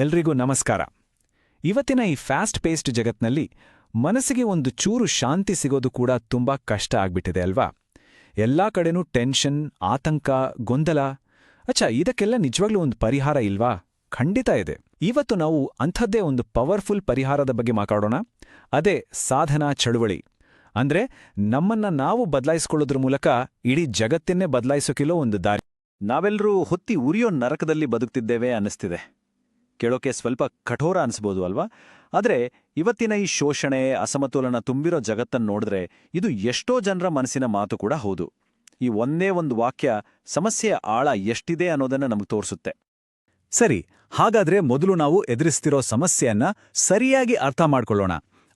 ಎಲ್ರಿಗೂ ನಮಸ್ಕಾರ. ಇವತ್ತಿನ ಈ ಫಾಸ್ಟ್ ಪೇಸ್ಡ್ ಜಗತ್ನಲ್ಲಿ ಮನಸ್ಸಿಗೆ ಒಂದು ಚೂರು ಶಾಂತಿ ಸಿಗೋದು ಕೂಡ ತುಂಬಾ ಕಷ್ಟ ಆಗ್ಬಿಟ್ಟಿದೆ ಅಲ್ವಾ? ಎಲ್ಲಾ ಕಡೆನೂ ಟೆನ್ಷನ್ ಆತಂಕ, ಗೊಂದಲ. ಅಚ್ಚಾ, ಇದಕ್ಕೆಲ್ಲ ನಿಜವಾಗ್ಲೂ ಒಂದು ಪರಿಹಾರ ಇಲ್ವಾ? ಖಂಡಿತ ಇದೆ. ಇವತ್ತು ನಾವು ಅಂಥದ್ದೇ ಒಂದು ಪವರ್ಫುಲ್ ಪರಿಹಾರದ ಬಗ್ಗೆ ಮಾತಾಡೋಣ. ಅದೇ ಸಾಧನಾ ಚಳುವಳಿ. ಅಂದ್ರೆ ನಮ್ಮನ್ನ ನಾವು ಬದಲಾಯಿಸ್ಕೊಳ್ಳೋದ್ರ ಮೂಲಕ ಇಡೀ ಜಗತ್ತನ್ನೇ ಬದಲಾಯಿಸೋಕಿಲ್ಲೋ ಒಂದು ದಾರಿ. ನಾವೆಲ್ಲರೂ ಹೊತ್ತಿ ಉರಿಯೋ ನರಕದಲ್ಲಿ ಬದುಕ್ತಿದ್ದೇವೆ ಅನ್ನಿಸ್ತಿದೆ. ಕೇಳೋಕೆ ಸ್ವಲ್ಪ ಕಠೋರ ಅನಿಸ್ಬೋದು ಅಲ್ವಾ? ಆದರೆ ಇವತ್ತಿನ ಈ ಶೋಷಣೆ, ಅಸಮತೋಲನ ತುಂಬಿರೋ ಜಗತ್ತನ್ನು ನೋಡಿದ್ರೆ ಇದು ಎಷ್ಟೋ ಜನರ ಮನಸ್ಸಿನ ಮಾತು ಕೂಡ ಹೌದು. ಈ ಒಂದೇ ಒಂದು ವಾಕ್ಯ ಸಮಸ್ಯೆಯ ಆಳ ಎಷ್ಟಿದೆ ಅನ್ನೋದನ್ನ ನಮಗೆ ತೋರಿಸುತ್ತೆ. ಸರಿ, ಹಾಗಾದ್ರೆ ಮೊದಲು ನಾವು ಎದುರಿಸ್ತಿರೋ ಸಮಸ್ಯೆಯನ್ನ ಸರಿಯಾಗಿ ಅರ್ಥ ಮಾಡ್ಕೊಳ್ಳೋಣ.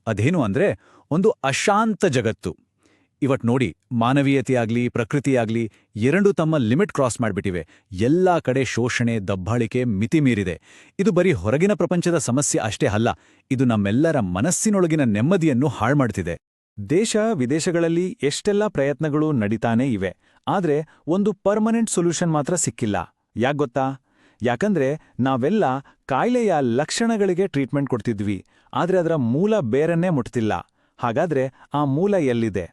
ಅದೇನು ಅಂದ್ರೆ, ಒಂದು ಅಶಾಂತ ಜಗತ್ತು. ಇವತ್ ನೋಡಿ ಮಾನವೀಯತೆಯಾಗ್ಲಿ, ಪ್ರಕೃತಿಯಾಗ್ಲಿ ಎರಡೂ ತಮ್ಮ ಲಿಮಿಟ್ ಕ್ರಾಸ್ ಮಾಡಿಬಿಟ್ಟಿವೆ ಎಲ್ಲಾ ಕಡೆ ಶೋಷಣೆ, ದಬ್ಬಾಳಿಕೆ ಮಿತಿ ಮೀರಿದೆ. ಇದು ಬರೀ ಹೊರಗಿನ ಪ್ರಪಂಚದ ಸಮಸ್ಯೆ ಅಷ್ಟೇ ಅಲ್ಲ, ಇದು ನಮ್ಮೆಲ್ಲರ ಮನಸ್ಸಿನೊಳಗಿನ ನೆಮ್ಮದಿಯನ್ನು ಹಾಳ್ಮಾಡ್ತಿದೆ. ದೇಶ ವಿದೇಶಗಳಲ್ಲಿ ಎಷ್ಟೆಲ್ಲ ಪ್ರಯತ್ನಗಳು ನಡೀತಾನೇ ಇವೆ, ಆದ್ರೆ ಒಂದು ಪರ್ಮನೆಂಟ್ ಸೊಲ್ಯೂಷನ್ ಮಾತ್ರ ಸಿಕ್ಕಿಲ್ಲ. ಯಾಕ್ಗೊತ್ತಾ ಯಾಕಂದ್ರೆ ನಾವೆಲ್ಲ ಕಾಯಿಲೆಯ ಲಕ್ಷಣಗಳಿಗೆ ಟ್ರೀಟ್ಮೆಂಟ್ ಕೊಡ್ತಿದ್ವಿ, ಆದ್ರೆ ಅದರ ಮೂಲ ಬೇರನ್ನೇ ಮುಟ್ತಿಲ್ಲ. ಹಾಗಾದ್ರೆ ಆ ಮೂಲ ಎಲ್ಲಿದೆ?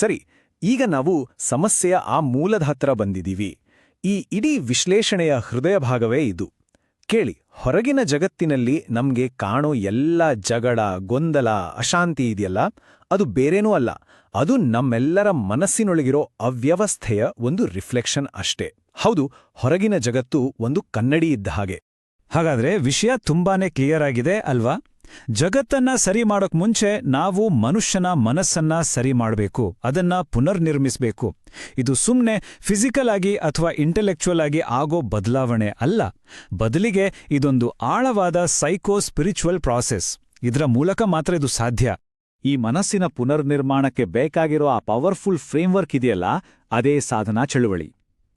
ಸರಿ, ಈಗ ನಾವು ಸಮಸ್ಯೆಯ ಆ ಮೂಲದ ಹತ್ರ ಬಂದಿದ್ದೀವಿ. ಈ ಇಡೀ ವಿಶ್ಲೇಷಣೆಯ ಹೃದಯ ಭಾಗವೇ ಇದು. ಕೇಳಿ, ಹೊರಗಿನ ಜಗತ್ತಿನಲ್ಲಿ ನಮ್ಗೆ ಕಾಣೋ ಎಲ್ಲ ಜಗಳ, ಗೊಂದಲ, ಅಶಾಂತಿ ಇದೆಯಲ್ಲ? ಅದು ಬೇರೇನೂ ಅಲ್ಲ. ಅದು ನಮ್ಮೆಲ್ಲರ ಮನಸ್ಸಿನೊಳಗಿರೋ ಅವ್ಯವಸ್ಥೆಯ ಒಂದು ರಿಫ್ಲೆಕ್ಷನ್ ಅಷ್ಟೇ. ಹೌದು, ಹೊರಗಿನ ಜಗತ್ತು ಒಂದು ಕನ್ನಡಿ ಇದ್ದ ಹಾಗೆ. ಹಾಗಾದ್ರೆ ವಿಷಯ ತುಂಬಾನೇ ಕ್ಲಿಯರ್ ಆಗಿದೆ ಅಲ್ವಾ? ಜಗತ್ತನ್ನ ಸರಿ ಮಾಡೋಕ್ ಮುಂಚೆ ನಾವು ಮನುಷ್ಯನ ಮನಸ್ಸನ್ನ ಸರಿ ಮಾಡಬೇಕು, ಅದನ್ನ ಪುನರ್ನಿರ್ಮಿಸಬೇಕು. ಇದು ಸುಮ್ಮನೆ ಫಿಸಿಕಲ್ ಆಗಿ ಅಥವಾ ಇಂಟೆಲೆಕ್ಚುವಲ್ ಆಗಿ ಆಗೋ ಬದಲಾವಣೆ ಅಲ್ಲ. ಬದಲಿಗೆ ಇದೊಂದು ಆಳವಾದ ಸೈಕೋ ಸ್ಪಿರಿಚುವಲ್ ಪ್ರಾಸೆಸ್ ಇದರ ಮೂಲಕ ಮಾತ್ರ ಇದು ಸಾಧ್ಯ. ಈ ಮನಸ್ಸಿನ ಪುನರ್ನಿರ್ಮಾಣಕ್ಕೆ ಬೇಕಾಗಿರೋ ಆ ಪವರ್ಫುಲ್ ಫ್ರೇಮ್ವರ್ಕ್ ಇದೆಯಲ್ಲ, ಅದೇ ಸಾಧನಾ ಚಳುವಳಿ.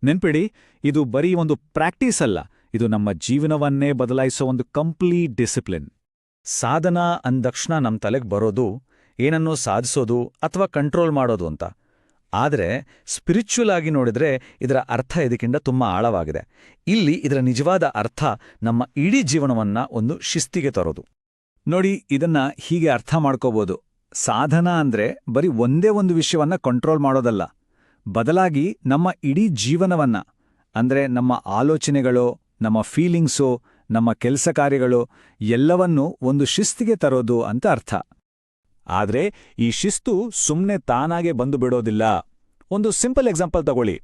ನೆನ್ಪಿಡಿ, ಇದು ಬರೀ ಒಂದು ಪ್ರಾಕ್ಟೀಸ್ ಅಲ್ಲ. ಇದು ನಮ್ಮ ಜೀವನವನ್ನೇ ಬದಲಾಯಿಸೋ ಒಂದು ಕಂಪ್ಲೀಟ್ ಡಿಸಿಪ್ಲಿನ್ ಸಾಧನ ಅಂದಕ್ಷಣ ನಮ್ಮ ತಲೆಗೆ ಬರೋದು, ಏನನ್ನೋ ಸಾಧಿಸೋದು ಅಥವಾ ಕಂಟ್ರೋಲ್ ಮಾಡೋದು ಅಂತ. ಆದರೆ ಸ್ಪಿರಿಚುವಲ್ ಆಗಿ ನೋಡಿದ್ರೆ ಇದರ ಅರ್ಥ ಇದಕ್ಕಿಂತ ತುಂಬ ಆಳವಾಗಿದೆ. ಇಲ್ಲಿ ಇದರ ನಿಜವಾದ ಅರ್ಥ ನಮ್ಮ ಇಡೀ ಜೀವನವನ್ನ ಒಂದು ಶಿಸ್ತಿಗೆ ತರೋದು. ನೋಡಿ, ಇದನ್ನ ಹೀಗೆ ಅರ್ಥ ಮಾಡ್ಕೋಬೋದು. ಸಾಧನ ಅಂದ್ರೆ ಬರೀ ಒಂದೇ ಒಂದು ವಿಷಯವನ್ನ ಕಂಟ್ರೋಲ್ ಮಾಡೋದಲ್ಲ. ಬದಲಾಗಿ ನಮ್ಮ ಇಡೀ ಜೀವನವನ್ನ, ಅಂದ್ರೆ ನಮ್ಮ ಆಲೋಚನೆಗಳು, ನಮ್ಮ ಫೀಲಿಂಗ್ಸು ನಮ್ಮ ಕೆಲಸ ಕಾರ್ಯಗಳು ಎಲ್ಲವನ್ನೂ ಒಂದು ಶಿಸ್ತಿಗೆ ತರೋದು ಅಂತ ಅರ್ಥ. ಆದರೆ ಈ ಶಿಸ್ತು ಸುಮ್ಮನೆ ತಾನಾಗೆ ಬಂದು ಬಿಡೋದಿಲ್ಲ. ಒಂದು ಸಿಂಪಲ್ ಎಕ್ಸಾಂಪಲ್ ತಗೊಳ್ಳಿ.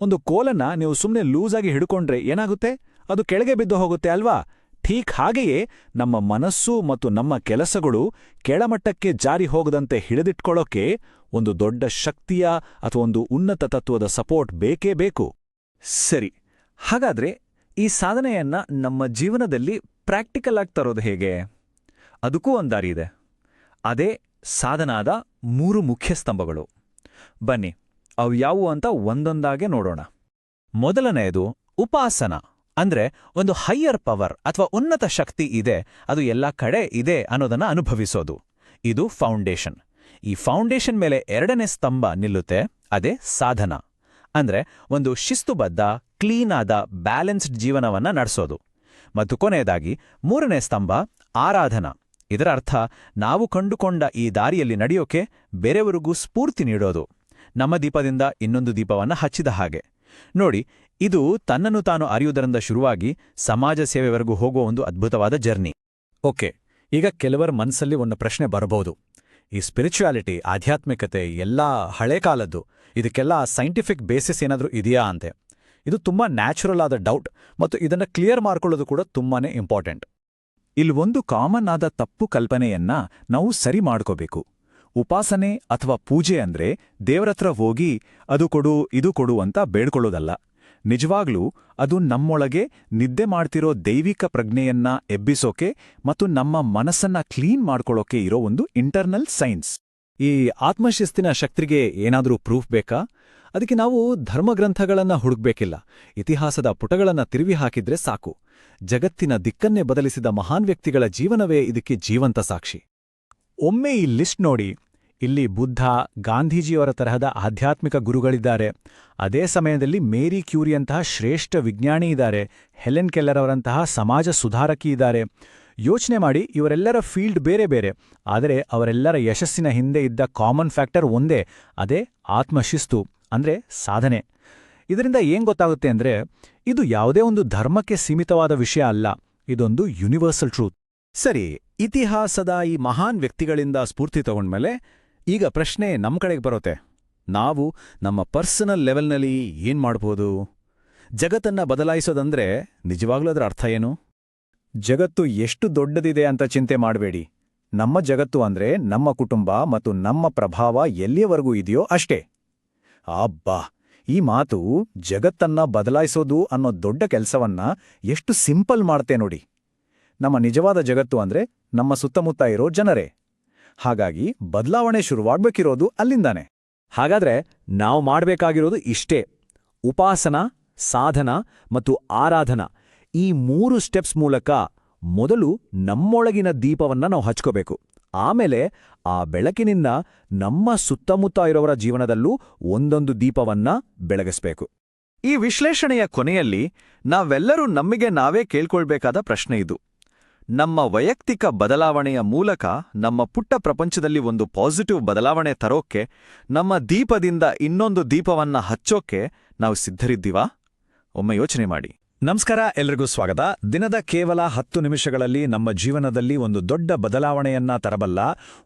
ಒಂದು ಕೋಲನ್ನ ನೀವು ಸುಮ್ಮನೆ ಲೂಸಾಗಿ ಹಿಡ್ಕೊಂಡ್ರೆ ಏನಾಗುತ್ತೆ? ಅದು ಕೆಳಗೆ ಬಿದ್ದು ಹೋಗುತ್ತೆ ಅಲ್ವಾ? ಠೀಕ್ ಹಾಗೆಯೇ ನಮ್ಮ ಮನಸ್ಸು ಮತ್ತು ನಮ್ಮ ಕೆಲಸಗಳು ಕೆಳಮಟ್ಟಕ್ಕೆ ಜಾರಿ ಹೋಗದಂತೆ ಹಿಡಿದಿಟ್ಕೊಳ್ಳೋಕೆ ಒಂದು ದೊಡ್ಡ ಶಕ್ತಿಯ ಅಥವಾ ಒಂದು ಉನ್ನತ ತತ್ವದ ಸಪೋರ್ಟ್ ಬೇಕೇ ಬೇಕು. ಸರಿ, ಹಾಗಾದ್ರೆ ಈ ಸಾಧನೆಯನ್ನ ನಮ್ಮ ಜೀವನದಲ್ಲಿ ಪ್ರಾಕ್ಟಿಕಲ್ ಆಗಿ ತರೋದು ಹೇಗೆ? ಅದಕ್ಕೂ ಒಂದು ಇದೆ. ಅದೇ ಸಾಧನಾದ ಮೂರು ಮುಖ್ಯ ಸ್ತಂಭಗಳು. ಬನ್ನಿ, ಅವು ಯಾವುವು ಅಂತ ಒಂದೊಂದಾಗೆ ನೋಡೋಣ. ಮೊದಲನೆಯದು ಉಪಾಸನ. ಅಂದ್ರೆ ಒಂದು ಹೈಯರ್ ಪವರ್ ಅಥವಾ ಉನ್ನತ ಶಕ್ತಿ ಇದೆ, ಅದು ಎಲ್ಲ ಕಡೆ ಇದೆ ಅನ್ನೋದನ್ನ ಅನುಭವಿಸೋದು. ಇದು ಫೌಂಡೇಶನ್ ಈ ಫೌಂಡೇಶನ್ ಮೇಲೆ ಎರಡನೇ ಸ್ತಂಭ ನಿಲ್ಲುತ್ತೆ, ಅದೇ ಸಾಧನ. ಅಂದ್ರೆ ಒಂದು ಶಿಸ್ತುಬದ್ಧ ಕ್ಲೀನ್ ಆದ ಬ್ಯಾಲೆನ್ಸ್ಡ್ ಜೀವನವನ್ನ ನಡೆಸೋದು. ಮತ್ತು ಕೊನೆಯದಾಗಿ ಮೂರನೇ ಸ್ತಂಭ, ಆರಾಧನಾ. ಇದರ ಅರ್ಥ ನಾವು ಕಂಡುಕೊಂಡ ಈ ದಾರಿಯಲ್ಲಿ ನಡೆಯೋಕೆ ಬೇರೆಯವರಿಗೂ ಸ್ಫೂರ್ತಿ ನೀಡೋದು. ನಮ್ಮ ದೀಪದಿಂದ ಇನ್ನೊಂದು ದೀಪವನ್ನ ಹಚ್ಚಿದ ಹಾಗೆ. ನೋಡಿ, ಇದು ತನ್ನನ್ನು ತಾನು ಅರಿಯುವುದರಿಂದ ಶುರುವಾಗಿ ಸಮಾಜ ಸೇವೆವರೆಗೂ ಹೋಗುವ ಒಂದು ಅದ್ಭುತವಾದ ಜರ್ನಿ. ಓಕೆ, ಈಗ ಕೆಲವರ ಮನಸ್ಸಲ್ಲಿ ಒಂದು ಪ್ರಶ್ನೆ ಬರಬಹುದು. ಈ ಸ್ಪಿರಿಚುಯಾಲಿಟಿ ಆಧ್ಯಾತ್ಮಿಕತೆ, ಎಲ್ಲಾ ಹಳೆ ಕಾಲದ್ದು ಇದಕ್ಕೆಲ್ಲ ಸೈಂಟಿಫಿಕ್ ಬೇಸಿಸ್ ಏನಾದರೂ ಇದೆಯಾ ಅಂತೆ. ಇದು ತುಂಬಾ ನ್ಯಾಚುರಲ್ ಆದ ಡೌಟ್ ಮತ್ತು ಇದನ್ನ ಕ್ಲಿಯರ್ ಮಾಡ್ಕೊಳ್ಳೋದು ಕೂಡ ತುಂಬಾನೇ ಇಂಪಾರ್ಟೆಂಟ್ ಇಲ್ಲಿ ಒಂದು ಕಾಮನ್ ಆದ ತಪ್ಪು ಕಲ್ಪನೆಯನ್ನ ನಾವು ಸರಿ ಮಾಡ್ಕೋಬೇಕು. ಉಪಾಸನೆ ಅಥವಾ ಪೂಜೆ ಅಂದ್ರೆ ದೇವರತ್ರ ಹೋಗಿ ಅದು ಕೊಡು, ಇದು ಕೊಡು ಅಂತ ಬೇಡ್ಕೊಳ್ಳೋದಲ್ಲ. ನಿಜವಾಗ್ಲೂ ಅದು ನಮ್ಮೊಳಗೆ ನಿದ್ದೆ ಮಾಡ್ತಿರೋ ದೈವಿಕ ಪ್ರಜ್ಞೆಯನ್ನ ಎಬ್ಬಿಸೋಕೆ ಮತ್ತು ನಮ್ಮ ಮನಸ್ಸನ್ನ ಕ್ಲೀನ್ ಮಾಡ್ಕೊಳ್ಳೋಕೆ ಇರೋ ಒಂದು ಇಂಟರ್ನಲ್ ಸೈನ್ಸ್ ಈ ಆತ್ಮಶಿಸ್ತಿನ ಶಕ್ತಿಗೆ ಏನಾದರೂ ಪ್ರೂಫ್ ಬೇಕಾ? ಅದಕ್ಕೆ ನಾವು ಧರ್ಮಗ್ರಂಥಗಳನ್ನ ಹುಡುಕ್ಬೇಕಿಲ್ಲ. ಇತಿಹಾಸದ ಪುಟಗಳನ್ನ ತಿರುವಿ ಹಾಕಿದ್ರೆ ಸಾಕು. ಜಗತ್ತಿನ ದಿಕ್ಕನ್ನೇ ಬದಲಿಸಿದ ಮಹಾನ್ ವ್ಯಕ್ತಿಗಳ ಜೀವನವೇ ಇದಕ್ಕೆ ಜೀವಂತ ಸಾಕ್ಷಿ. ಒಮ್ಮೆ ಈ ಲಿಸ್ಟ್ ನೋಡಿ. ಇಲ್ಲಿ ಬುದ್ಧ, ಗಾಂಧೀಜಿಯವರ ತರಹದ ಆಧ್ಯಾತ್ಮಿಕ ಗುರುಗಳಿದ್ದಾರೆ. ಅದೇ ಸಮಯದಲ್ಲಿ ಮೇರಿ ಕ್ಯೂರಿಯಂತಹ ಶ್ರೇಷ್ಠ ವಿಜ್ಞಾನಿ ಇದ್ದಾರೆ. ಹೆಲೆನ್ ಕೆಲ್ಲರ್ ಅವರಂತಹ ಸಮಾಜ ಸುಧಾರಕಿ ಇದ್ದಾರೆ. ಯೋಚನೆ ಮಾಡಿ ಇವರೆಲ್ಲರ ಫೀಲ್ಡ್ ಬೇರೆ ಬೇರೆ, ಆದರೆ ಅವರೆಲ್ಲರ ಯಶಸ್ಸಿನ ಹಿಂದೆ ಇದ್ದ ಕಾಮನ್ ಫ್ಯಾಕ್ಟರ್ ಒಂದೇ, ಅದೇ ಆತ್ಮಶಿಸ್ತು, ಅಂದ್ರೆ ಸಾಧನೆ. ಇದರಿಂದ ಏನ್ ಗೊತ್ತಾಗುತ್ತೆ ಅಂದ್ರೆ, ಇದು ಯಾವುದೇ ಒಂದು ಧರ್ಮಕ್ಕೆ ಸೀಮಿತವಾದ ವಿಷಯ ಅಲ್ಲ, ಇದೊಂದು ಯೂನಿವರ್ಸಲ್ ಟ್ರೂತ್ ಸರಿ, ಇತಿಹಾಸದ ಈ ಮಹಾನ್ ವ್ಯಕ್ತಿಗಳಿಂದ ಸ್ಫೂರ್ತಿ ತಗೊಂಡ್ಮೇಲೆ ಈಗ ಪ್ರಶ್ನೆ ನಮ್ಮ ಕಡೆಗೆ ಬರುತ್ತೆ. ನಾವು ನಮ್ಮ ಪರ್ಸನಲ್ ಲೆವೆಲ್ನಲ್ಲಿ ಏನ್ ಮಾಡ್ಬೋದು? ಜಗತ್ತನ್ನ ಬದಲಾಯಿಸೋದಂದ್ರೆ ನಿಜವಾಗ್ಲೂ ಅದರ ಅರ್ಥ ಏನು? ಜಗತ್ತು ಎಷ್ಟು ದೊಡ್ಡದಿದೆ ಅಂತ ಚಿಂತೆ ಮಾಡಬೇಡಿ. ನಮ್ಮ ಜಗತ್ತು ಅಂದ್ರೆ ನಮ್ಮ ಕುಟುಂಬ ಮತ್ತು ನಮ್ಮ ಪ್ರಭಾವ ಎಲ್ಲಿಯವರೆಗೂ ಇದೆಯೋ ಅಷ್ಟೇ. ಅಬ್ಬಾ! ಈ ಮಾತು ಜಗತ್ತನ್ನ ಬದಲಾಯಿಸೋದು ಅನ್ನೋ ದೊಡ್ಡ ಕೆಲಸವನ್ನ ಎಷ್ಟು ಸಿಂಪಲ್ ಮಾಡ್ತೆ ನೋಡಿ. ನಮ್ಮ ನಿಜವಾದ ಜಗತ್ತು ಅಂದ್ರೆ ನಮ್ಮ ಸುತ್ತಮುತ್ತ ಇರೋ ಜನರೇ. ಹಾಗಾಗಿ ಬದಲಾವಣೆ ಶುರುವಾಗ್ಬೇಕಿರೋದು ಅಲ್ಲಿಂದಾನೆ. ಹಾಗಾದ್ರೆ ನಾವು ಮಾಡಬೇಕಾಗಿರೋದು ಇಷ್ಟೇ. ಉಪಾಸನ, ಸಾಧನ ಮತ್ತು ಆರಾಧನಾ. ಈ ಮೂರು ಸ್ಟೆಪ್ಸ್ ಮೂಲಕ ಮೊದಲು ನಮ್ಮೊಳಗಿನ ದೀಪವನ್ನ ನಾವು ಹಚ್ಕೋಬೇಕು. ಆಮೇಲೆ ಆ ಬೆಳಕಿನಿಂದ ನಮ್ಮ ಸುತ್ತಮುತ್ತ ಇರೋವರ ಜೀವನದಲ್ಲೂ ಒಂದೊಂದು ದೀಪವನ್ನ ಬೆಳಗಿಸ್ಬೇಕು. ಈ ವಿಶ್ಲೇಷಣೆಯ ಕೊನೆಯಲ್ಲಿ ನಾವೆಲ್ಲರೂ ನಮಗೆ ನಾವೇ ಕೇಳ್ಕೊಳ್ಬೇಕಾದ ಪ್ರಶ್ನೆ ಇದು. ನಮ್ಮ ವೈಯಕ್ತಿಕ ಬದಲಾವಣೆಯ ಮೂಲಕ ನಮ್ಮ ಪುಟ್ಟ ಪ್ರಪಂಚದಲ್ಲಿ ಒಂದು ಪಾಸಿಟಿವ್ ಬದಲಾವಣೆ ತರೋಕ್ಕೆ, ನಮ್ಮ ದೀಪದಿಂದ ಇನ್ನೊಂದು ದೀಪವನ್ನ ಹಚ್ಚೋಕೆ ನಾವು ಸಿದ್ಧರಿದ್ದೀವಾ? ಒಮ್ಮೆ ಯೋಚನೆ ಮಾಡಿ. ನಮಸ್ಕಾರ, ಎಲ್ರಿಗೂ ಸ್ವಾಗತ. ದಿನದ ಕೇವಲ ಹತ್ತು ನಿಮಿಷಗಳಲ್ಲಿ ನಮ್ಮ ಜೀವನದಲ್ಲಿ ಒಂದು ದೊಡ್ಡ ಬದಲಾವಣೆಯನ್ನ ತರಬಲ್ಲ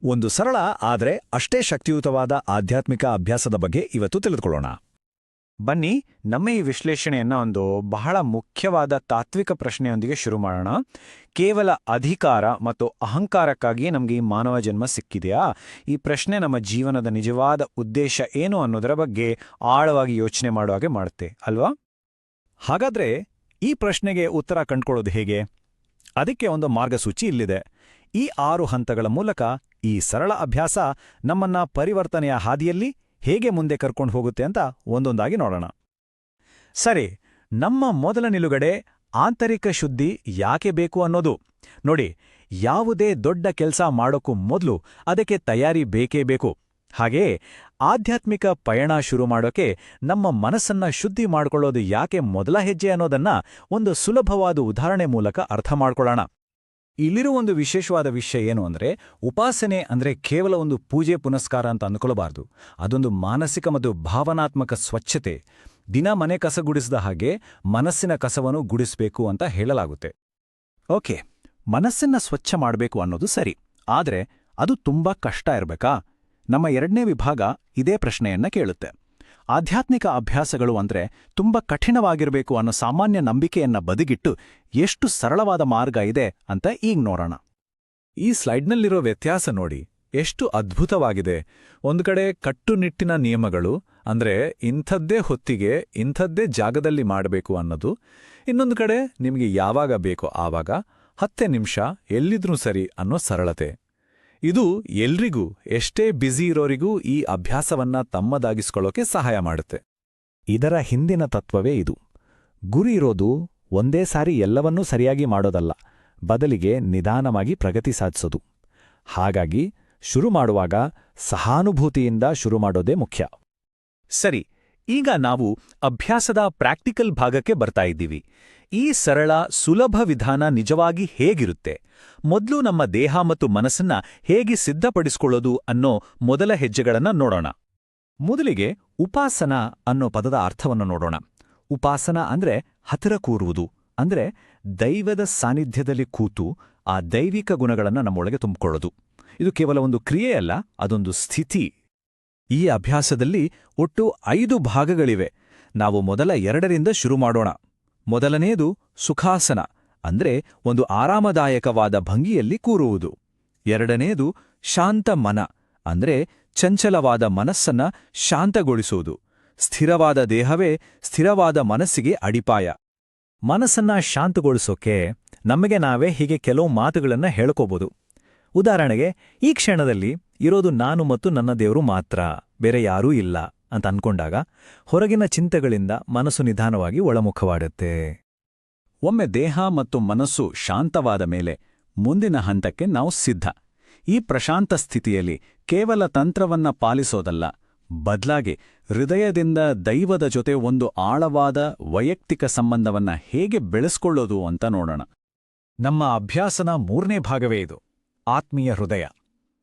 ಒಂದು ಸರಳ, ಆದರೆ ಅಷ್ಟೇ ಶಕ್ತಿಯುತವಾದ ಆಧ್ಯಾತ್ಮಿಕ ಅಭ್ಯಾಸದ ಬಗ್ಗೆ ಇವತ್ತು ತಿಳಿದುಕೊಳ್ಳೋಣ. ಬನ್ನಿ, ನಮ್ಮ ಈ ವಿಶ್ಲೇಷಣೆಯನ್ನ ಒಂದು ಬಹಳ ಮುಖ್ಯವಾದ ತಾತ್ವಿಕ ಪ್ರಶ್ನೆಯೊಂದಿಗೆ ಶುರು ಮಾಡೋಣ. ಕೇವಲ ಅಧಿಕಾರ ಮತ್ತು ಅಹಂಕಾರಕ್ಕಾಗಿ ನಮಗೆ ಈ ಮಾನವ ಜನ್ಮ ಸಿಕ್ಕಿದೆಯಾ? ಈ ಪ್ರಶ್ನೆ ನಮ್ಮ ಜೀವನದ ನಿಜವಾದ ಉದ್ದೇಶ ಏನು ಅನ್ನೋದರ ಬಗ್ಗೆ ಆಳವಾಗಿ ಯೋಚನೆ ಮಾಡುವಾಗೆ ಮಾಡುತ್ತೆ, ಅಲ್ವಾ? ಹಾಗಾದ್ರೆ ಈ ಪ್ರಶ್ನೆಗೆ ಉತ್ತರ ಕಂಡುಕೊಳ್ಳೋದು ಹೇಗೆ? ಅದಕ್ಕೆ ಒಂದು ಮಾರ್ಗಸೂಚಿ ಇಲ್ಲಿದೆ. ಈ ಆರು ಹಂತಗಳ ಮೂಲಕ ಈ ಸರಳ ಅಭ್ಯಾಸ ನಮ್ಮನ್ನ ಪರಿವರ್ತನೆಯ ಹಾದಿಯಲ್ಲಿ ಹೇಗೆ ಮುಂದೆ ಕರ್ಕೊಂಡು ಹೋಗುತ್ತೆ ಅಂತ ಒಂದೊಂದಾಗಿ ನೋಡೋಣ. ಸರಿ, ನಮ್ಮ ಮೊದಲ ನಿಲುಗಡೆ ಆಂತರಿಕ ಶುದ್ಧಿ ಯಾಕೆ ಬೇಕು ಅನ್ನೋದು. ನೋಡಿ, ಯಾವುದೇ ದೊಡ್ಡ ಕೆಲಸ ಮಾಡೋಕ್ಕೂ ಮೊದಲು ಅದಕ್ಕೆ ತಯಾರಿ ಬೇಕೇ ಬೇಕು. ಹಾಗೆಯೇ ಆಧ್ಯಾತ್ಮಿಕ ಪಯಣ ಶುರು ಮಾಡೋಕೆ ನಮ್ಮ ಮನಸ್ಸನ್ನ ಶುದ್ಧಿ ಮಾಡಿಕೊಳ್ಳೋದು ಯಾಕೆ ಮೊದಲ ಹೆಜ್ಜೆ ಅನ್ನೋದನ್ನ ಒಂದು ಸುಲಭವಾದ ಉದಾಹರಣೆ ಮೂಲಕ ಅರ್ಥ ಮಾಡ್ಕೊಳ್ಳೋಣ. ಇಲ್ಲಿರೋ ಒಂದು ವಿಶೇಷವಾದ ವಿಷಯ ಏನು ಅಂದರೆ ಉಪಾಸನೆ ಅಂದ್ರೆ ಕೇವಲ ಒಂದು ಪೂಜೆ ಪುನಸ್ಕಾರ ಅಂತ ಅಂದ್ಕೊಳ್ಬಾರ್ದು. ಅದೊಂದು ಮಾನಸಿಕ ಮತ್ತು ಭಾವನಾತ್ಮಕ ಸ್ವಚ್ಛತೆ. ದಿನ ಮನೆ ಕಸ ಗುಡಿಸಿದ ಹಾಗೆ ಮನಸ್ಸಿನ ಕಸವನ್ನು ಗುಡಿಸಬೇಕು ಅಂತ ಹೇಳಲಾಗುತ್ತೆ. ಓಕೆ, ಮನಸ್ಸನ್ನ ಸ್ವಚ್ಛ ಮಾಡಬೇಕು ಅನ್ನೋದು ಸರಿ, ಆದ್ರೆ ಅದು ತುಂಬಾ ಕಷ್ಟ ಇರಬೇಕಾ? ನಮ್ಮ ಎರಡನೇ ವಿಭಾಗ ಇದೇ ಪ್ರಶ್ನೆಯನ್ನ ಕೇಳುತ್ತೆ. ಆಧ್ಯಾತ್ಮಿಕ ಅಭ್ಯಾಸಗಳು ಅಂದ್ರೆ ತುಂಬಾ ಕಠಿಣವಾಗಿರಬೇಕು ಅನ್ನೋ ಸಾಮಾನ್ಯ ನಂಬಿಕೆಯನ್ನ ಬದಿಗಿಟ್ಟು ಎಷ್ಟು ಸರಳವಾದ ಮಾರ್ಗ ಇದೆ ಅಂತ ಈಗ ನೋಡೋಣ. ಈ ಸ್ಲೈಡ್ನಲ್ಲಿರೋ ವ್ಯತ್ಯಾಸ ನೋಡಿ, ಎಷ್ಟು ಅದ್ಭುತವಾಗಿದೆ. ಒಂದು ಕಡೆ ಕಟ್ಟುನಿಟ್ಟಿನ ನಿಯಮಗಳು, ಅಂದ್ರೆ ಇಂಥದ್ದೇ ಹೊತ್ತಿಗೆ, ಇಂಥದ್ದೇ ಜಾಗದಲ್ಲಿ ಮಾಡಬೇಕು ಅನ್ನೋದು. ಇನ್ನೊಂದು ಕಡೆ ನಿಮಗೆ ಯಾವಾಗ ಬೇಕೋ ಆವಾಗ, ಹತ್ತೆ ನಿಮಿಷ ಎಲ್ಲಿದ್ರೂ ಸರಿ ಅನ್ನೋ ಸರಳತೆ. ಇದು ಎಲ್ರಿಗೂ, ಎಷ್ಟೇ ಬ್ಯುಸಿ ಇರೋರಿಗೂ ಈ ಅಭ್ಯಾಸವನ್ನ ತಮ್ಮದಾಗಿಸ್ಕೊಳ್ಳೋಕೆ ಸಹಾಯ ಮಾಡುತ್ತೆ. ಇದರ ಹಿಂದಿನ ತತ್ವವೇ ಇದು. ಗುರಿ ಇರೋದು ಒಂದೇ ಸಾರಿ ಎಲ್ಲವನ್ನೂ ಸರಿಯಾಗಿ ಮಾಡೋದಲ್ಲ, ಬದಲಿಗೆ ನಿಧಾನವಾಗಿ ಪ್ರಗತಿ ಸಾಧಿಸೋದು. ಹಾಗಾಗಿ, ಶುರು ಮಾಡುವಾಗ ಸಹಾನುಭೂತಿಯಿಂದ ಶುರು ಮಾಡೋದೇ ಮುಖ್ಯ. ಸರಿ, ಈಗ ನಾವು ಅಭ್ಯಾಸದ ಪ್ರಾಕ್ಟಿಕಲ್ ಭಾಗಕ್ಕೆ ಬರ್ತಾ ಇದ್ದೀವಿ. ಈ ಸರಳ, ಸುಲಭ ವಿಧಾನ ನಿಜವಾಗಿ ಹೇಗಿರುತ್ತೆ? ಮೊದಲು ನಮ್ಮ ದೇಹ ಮತ್ತು ಮನಸ್ಸನ್ನ ಹೇಗೆ ಸಿದ್ಧಪಡಿಸಿಕೊಳ್ಳೋದು ಅನ್ನೋ ಮೊದಲ ಹೆಜ್ಜೆಗಳನ್ನ ನೋಡೋಣ. ಮೊದಲಿಗೆ ಉಪಾಸನ ಅನ್ನೋ ಪದದ ಅರ್ಥವನ್ನು ನೋಡೋಣ. ಉಪಾಸನ ಅಂದ್ರೆ ಹತ್ತಿರ ಕೂರುವುದು, ಅಂದ್ರೆ ದೈವದ ಸಾನ್ನಿಧ್ಯದಲ್ಲಿ ಕೂತು ಆ ದೈವಿಕ ಗುಣಗಳನ್ನ ನಮ್ಮೊಳಗೆ ತುಂಬಿಕೊಳ್ಳೋದು. ಇದು ಕೇವಲ ಒಂದು ಕ್ರಿಯೆಯಲ್ಲ ಅದೊಂದು ಸ್ಥಿತಿ. ಈ ಅಭ್ಯಾಸದಲ್ಲಿ ಒಟ್ಟು ಐದು ಭಾಗಗಳಿವೆ. ನಾವು ಮೊದಲ ಎರಡರಿಂದ ಶುರು ಮಾಡೋಣ. ಮೊದಲನೇದು ಸುಖಾಸನ, ಅಂದ್ರೆ ಒಂದು ಆರಾಮದಾಯಕವಾದ ಭಂಗಿಯಲ್ಲಿ ಕೂರುವುದು. ಎರಡನೆಯದು ಶಾಂತ ಮನ, ಅಂದ್ರೆ ಚಂಚಲವಾದ ಮನಸ್ಸನ್ನ ಶಾಂತಗೊಳಿಸುವುದು. ಸ್ಥಿರವಾದ ದೇಹವೇ ಸ್ಥಿರವಾದ ಮನಸ್ಸಿಗೆ ಅಡಿಪಾಯ. ಮನಸ್ಸನ್ನ ಶಾಂತಗೊಳಿಸೋಕೆ ನಮಗೆ ನಾವೇ ಹೀಗೆ ಕೆಲವು ಮಾತುಗಳನ್ನ ಹೇಳ್ಕೋಬೋದು. ಉದಾಹರಣೆಗೆ, ಈ ಕ್ಷಣದಲ್ಲಿ ಇರೋದು ನಾನು ಮತ್ತು ನನ್ನ ದೇವರು ಮಾತ್ರ, ಬೇರೆ ಯಾರೂ ಇಲ್ಲ. ಅಂತ ಅನ್ಕೊಂಡಾಗ ಹೊರಗಿನ ಚಿಂತೆಗಳಿಂದ ಮನಸ್ಸು ನಿಧಾನವಾಗಿ ಒಳಮುಖವಾಡುತ್ತೆ. ಒಮ್ಮೆ ದೇಹ ಮತ್ತು ಮನಸ್ಸು ಶಾಂತವಾದ ಮೇಲೆ ಮುಂದಿನ ಹಂತಕ್ಕೆ ನಾವು ಸಿದ್ಧ. ಈ ಪ್ರಶಾಂತ ಸ್ಥಿತಿಯಲ್ಲಿ ಕೇವಲ ತಂತ್ರವನ್ನ ಪಾಲಿಸೋದಲ್ಲ, ಬದಲಾಗಿ ಹೃದಯದಿಂದ ದೈವದ ಜೊತೆ ಒಂದು ಆಳವಾದ ವೈಯಕ್ತಿಕ ಸಂಬಂಧವನ್ನ ಹೇಗೆ ಬೆಳೆಸ್ಕೊಳ್ಳೋದು ಅಂತ ನೋಡೋಣ. ನಮ್ಮ ಅಭ್ಯಾಸನ ಮೂರನೇ ಭಾಗವೇ ಇದು, ಆತ್ಮೀಯ ಹೃದಯ.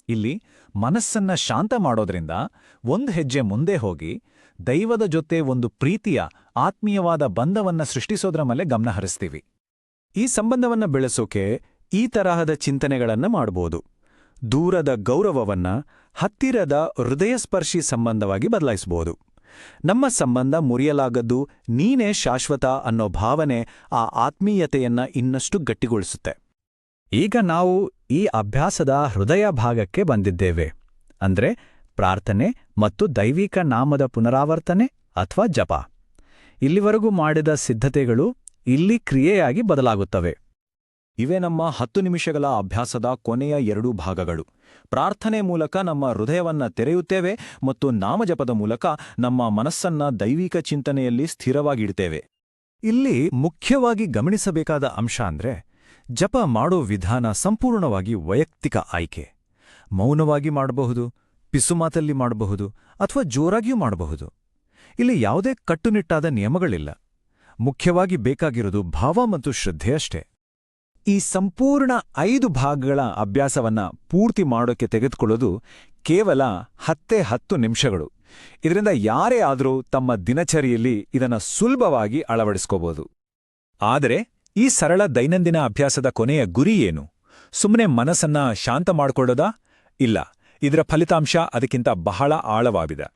ಇಲ್ಲಿ ಮನಸ್ಸನ್ನ ಶಾಂತ ಮಾಡೋದ್ರಿಂದ ಒಂದು ಹೆಜ್ಜೆ ಮುಂದೆ ಹೋಗಿ ದೈವದ ಜೊತೆ ಒಂದು ಪ್ರೀತಿಯ, ಆತ್ಮೀಯವಾದ ಬಂಧವನ್ನ ಸೃಷ್ಟಿಸೋದ್ರ ಮೇಲೆ ಗಮನ ಹರಿಸ್ತೀವಿ. ಈ ಸಂಬಂಧವನ್ನ ಬೆಳೆಸೋಕೆ ಈ ತರಹದ ಚಿಂತನೆಗಳನ್ನ ಮಾಡಬಹುದು ದೂರದ ಗೌರವವನ್ನ ಹತ್ತಿರದ ಹೃದಯಸ್ಪರ್ಶಿ ಸಂಬಂಧವಾಗಿ ಬದಲಾಯಿಸಬಹುದು ನಮ್ಮ ಸಂಬಂಧ ಮುರಿಯಲಾಗದ್ದು ನೀನೇ ಶಾಶ್ವತ ಅನ್ನೋ ಭಾವನೆ ಆ ಆತ್ಮೀಯತೆಯನ್ನ ಇನ್ನಷ್ಟು ಗಟ್ಟಿಗೊಳಿಸುತ್ತೆ. ಈಗ ನಾವು ಈ ಅಭ್ಯಾಸದ ಹೃದಯ ಭಾಗಕ್ಕೆ ಬಂದಿದ್ದೇವೆ. ಅಂದ್ರೆ ಪ್ರಾರ್ಥನೆ ಮತ್ತು ದೈವಿಕ ನಾಮದ ಪುನರಾವರ್ತನೆ ಅಥವಾ ಜಪ. ಇಲ್ಲಿವರೆಗೂ ಮಾಡಿದ ಸಿದ್ಧತೆಗಳು ಇಲ್ಲಿ ಕ್ರಿಯೆಯಾಗಿ ಬದಲಾಗುತ್ತವೆ. ಇವೆ ನಮ್ಮ ಹತ್ತು ನಿಮಿಷಗಳ ಅಭ್ಯಾಸದ ಕೊನೆಯ ಎರಡು ಭಾಗಗಳು. ಪ್ರಾರ್ಥನೆ ಮೂಲಕ ನಮ್ಮ ಹೃದಯವನ್ನ ತೆರೆಯುತ್ತೇವೆ ಮತ್ತು ನಾಮಜಪದ ಮೂಲಕ ನಮ್ಮ ಮನಸ್ಸನ್ನ ದೈವಿಕ ಚಿಂತನೆಯಲ್ಲಿ ಸ್ಥಿರವಾಗಿಡ್ತೇವೆ. ಇಲ್ಲಿ ಮುಖ್ಯವಾಗಿ ಗಮನಿಸಬೇಕಾದ ಅಂಶ ಅಂದ್ರೆ ಜಪ ಮಾಡೋ ವಿಧಾನ ಸಂಪೂರ್ಣವಾಗಿ ವೈಯಕ್ತಿಕ ಆಯ್ಕೆ. ಮೌನವಾಗಿ ಮಾಡಬಹುದು ಪಿಸುಮಾತಲ್ಲಿ ಮಾಡಬಹುದು, ಅಥವಾ ಜೋರಾಗಿಯೂ ಮಾಡಬಹುದು. ಇಲ್ಲಿ ಯಾವುದೇ ಕಟ್ಟುನಿಟ್ಟಾದ ನಿಯಮಗಳಿಲ್ಲ. ಮುಖ್ಯವಾಗಿ ಬೇಕಾಗಿರೋದು ಭಾವ ಮತ್ತು ಶ್ರದ್ಧೆಯಷ್ಟೇ ಈ ಸಂಪೂರ್ಣ ಐದು ಭಾಗಗಳ ಅಭ್ಯಾಸವನ್ನ ಪೂರ್ತಿ ಮಾಡೋಕೆ ತೆಗೆದುಕೊಳ್ಳೋದು ಕೇವಲ ಹತ್ತೇ ಹತ್ತು ನಿಮಿಷಗಳು. ಇದರಿಂದ ಯಾರೇ ಆದರೂ ತಮ್ಮ ದಿನಚರಿಯಲ್ಲಿ ಇದನ್ನ ಸುಲಭವಾಗಿ ಅಳವಡಿಸ್ಕೋಬಹುದು ಆದರೆ ಈ ಸರಳ ದೈನಂದಿನ ಅಭ್ಯಾಸದ ಕೊನೆಯ ಗುರಿ ಏನು? ಸುಮ್ಮನೆ ಮನಸ್ಸನ್ನ ಶಾಂತ ಮಾಡ್ಕೊಳ್ಳೋದಾ? ಇಲ್ಲ. ಇದರ ಫಲಿತಾಂಶ ಅದಕ್ಕಿಂತ ಬಹಳ ಆಳವಾಗಿದೆ.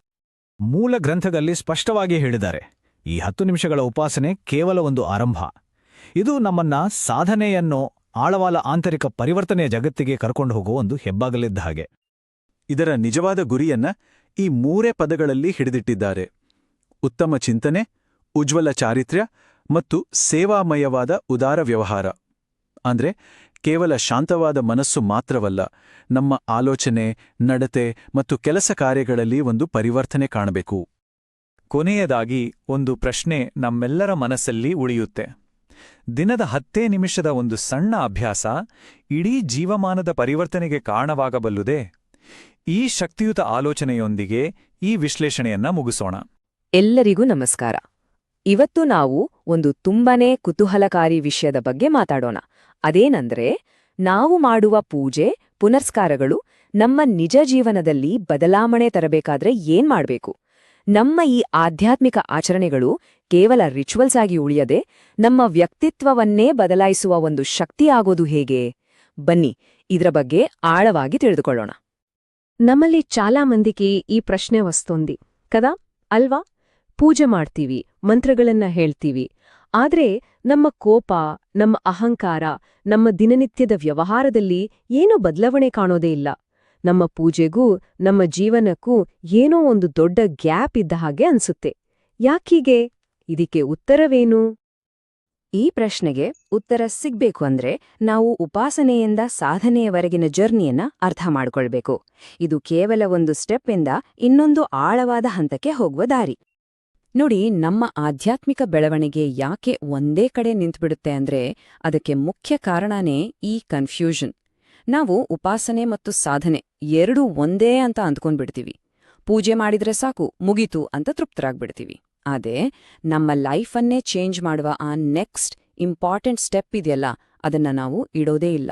ಮೂಲ ಗ್ರಂಥದಲ್ಲಿ ಸ್ಪಷ್ಟವಾಗಿ ಹೇಳಿದ್ದಾರೆ. ಈ ಹತ್ತು ನಿಮಿಷಗಳ ಉಪಾಸನೆ ಕೇವಲ ಒಂದು ಆರಂಭ. ಇದು ನಮ್ಮನ್ನ ಸಾಧನೆಯನ್ನು ಆಳವಾದ ಆಂತರಿಕ ಪರಿವರ್ತನೆಯ ಜಗತ್ತಿಗೆ ಕರ್ಕೊಂಡು ಹೋಗುವ ಒಂದು ಹೆಬ್ಬಾಗಲಿದ್ದ ಹಾಗೆ. ಇದರ ನಿಜವಾದ ಗುರಿಯನ್ನ ಈ ಮೂರೇ ಪದಗಳಲ್ಲಿ ಹಿಡಿದಿಟ್ಟಿದ್ದಾರೆ. ಉತ್ತಮ ಚಿಂತನೆ, ಉಜ್ವಲ ಚಾರಿತ್ರ್ಯ ಮತ್ತು ಸೇವಾಮಯವಾದ ಉದಾರ ವ್ಯವಹಾರ. ಅಂದ್ರೆ ಕೇವಲ ಶಾಂತವಾದ ಮನಸ್ಸು ಮಾತ್ರವಲ್ಲ, ನಮ್ಮ ಆಲೋಚನೆ, ನಡತೆ ಮತ್ತು ಕೆಲಸ ಕಾರ್ಯಗಳಲ್ಲಿ ಒಂದು ಪರಿವರ್ತನೆ ಕಾಣಬೇಕು. ಕೊನೆಯದಾಗಿ, ಒಂದು ಪ್ರಶ್ನೆ ನಮ್ಮೆಲ್ಲರ ಮನಸ್ಸಲ್ಲಿ ಉಳಿಯುತ್ತೆ. ದಿನದ ಹತ್ತೇ ನಿಮಿಷದ ಒಂದು ಸಣ್ಣ ಅಭ್ಯಾಸ ಇಡೀ ಜೀವಮಾನದ ಪರಿವರ್ತನೆಗೆ ಕಾರಣವಾಗಬಲ್ಲುದೇ? ಈ ಶಕ್ತಿಯುತ ಆಲೋಚನೆಯೊಂದಿಗೆ ಈ ವಿಶ್ಲೇಷಣೆಯನ್ನ ಮುಗಿಸೋಣ. ಎಲ್ಲರಿಗೂ ನಮಸ್ಕಾರ. ಇವತ್ತು ನಾವು ಒಂದು ತುಂಬನೇ ಕುತೂಹಲಕಾರಿ ವಿಷಯದ ಬಗ್ಗೆ ಮಾತಾಡೋಣ. ಅದೇನಂದ್ರೆ, ನಾವು ಮಾಡುವ ಪೂಜೆ, ಪುನಸ್ಕಾರಗಳು ನಮ್ಮ ನಿಜ ಜೀವನದಲ್ಲಿ ಬದಲಾವಣೆ ತರಬೇಕಾದ್ರೆ ಏನ್ ಮಾಡಬೇಕು? ನಮ್ಮ ಈ ಆಧ್ಯಾತ್ಮಿಕ ಆಚರಣೆಗಳು ಕೇವಲ ರಿಚುವಲ್ಸ್ ಆಗಿ ಉಳಿಯದೆ ನಮ್ಮ ವ್ಯಕ್ತಿತ್ವವನ್ನೇ ಬದಲಾಯಿಸುವ ಒಂದು ಶಕ್ತಿಯಾಗೋದು ಹೇಗೆ? ಬನ್ನಿ, ಇದರ ಬಗ್ಗೆ ಆಳವಾಗಿ ತಿಳಿದುಕೊಳ್ಳೋಣ. ನಮ್ಮಲ್ಲಿ ಚಾಲಾ ಮಂದಿಗೆ ಈ ಪ್ರಶ್ನೆ ವಸ್ತೊಂದಿ. ಕದಾ, ಅಲ್ವಾ? ಪೂಜೆ ಮಾಡ್ತೀವಿ, ಮಂತ್ರಗಳನ್ನ ಹೇಳ್ತೀವಿ. ಆದ್ರೆ ನಮ್ಮ ಕೋಪ, ನಮ್ಮ ಅಹಂಕಾರ, ನಮ್ಮ ದಿನನಿತ್ಯದ ವ್ಯವಹಾರದಲ್ಲಿ ಏನೋ ಬದಲಾವಣೆ ಕಾಣೋದೇ ಇಲ್ಲ. ನಮ್ಮ ಪೂಜೆಗೂ, ನಮ್ಮ ಜೀವನಕ್ಕೂ ಏನೋ ಒಂದು ದೊಡ್ಡ ಗ್ಯಾಪ್ ಇದ್ದ ಹಾಗೆ ಅನ್ಸುತ್ತೆ. ಯಾಕೀಗೆ? ಇದಕ್ಕೆ ಉತ್ತರವೇನು? ಈ ಪ್ರಶ್ನೆಗೆ ಉತ್ತರ ಸಿಗ್ಬೇಕು ಅಂದ್ರೆ ನಾವು ಉಪಾಸನೆಯಿಂದ ಸಾಧನೆಯವರೆಗಿನ ಜರ್ನಿಯನ್ನ ಅರ್ಥ ಮಾಡ್ಕೊಳ್ಬೇಕು. ಇದು ಕೇವಲ ಒಂದು ಸ್ಟೆಪ್ ಇಂದ ಇನ್ನೊಂದು ಆಳವಾದ ಹಂತಕ್ಕೆ ಹೋಗುವ ದಾರಿ. ನೋಡಿ, ನಮ್ಮ ಆಧ್ಯಾತ್ಮಿಕ ಬೆಳವಣಿಗೆ ಯಾಕೆ ಒಂದೇ ಕಡೆ ನಿಂತುಬಿಡುತ್ತೆ ಅಂದ್ರೆ ಅದಕ್ಕೆ ಮುಖ್ಯ ಕಾರಣನೇ ಈ ಕನ್ಫ್ಯೂಷನ್ ನಾವು ಉಪಾಸನೆ ಮತ್ತು ಸಾಧನೆ ಎರಡೂ ಒಂದೇ ಅಂತ ಅಂದ್ಕೊಂಡ್ಬಿಡ್ತೀವಿ. ಪೂಜೆ ಮಾಡಿದ್ರೆ ಸಾಕು, ಮುಗೀತು ಅಂತ ತೃಪ್ತರಾಗ್ಬಿಡ್ತೀವಿ. ಅದೇ ನಮ್ಮ ಲೈಫನ್ನೇ ಚೇಂಜ್ ಮಾಡುವ ಆ ನೆಕ್ಸ್ಟ್ ಇಂಪಾರ್ಟೆಂಟ್ ಸ್ಟೆಪ್ ಇದೆಯಲ್ಲ, ಅದನ್ನ ನಾವು ಇಡೋದೇ ಇಲ್ಲ.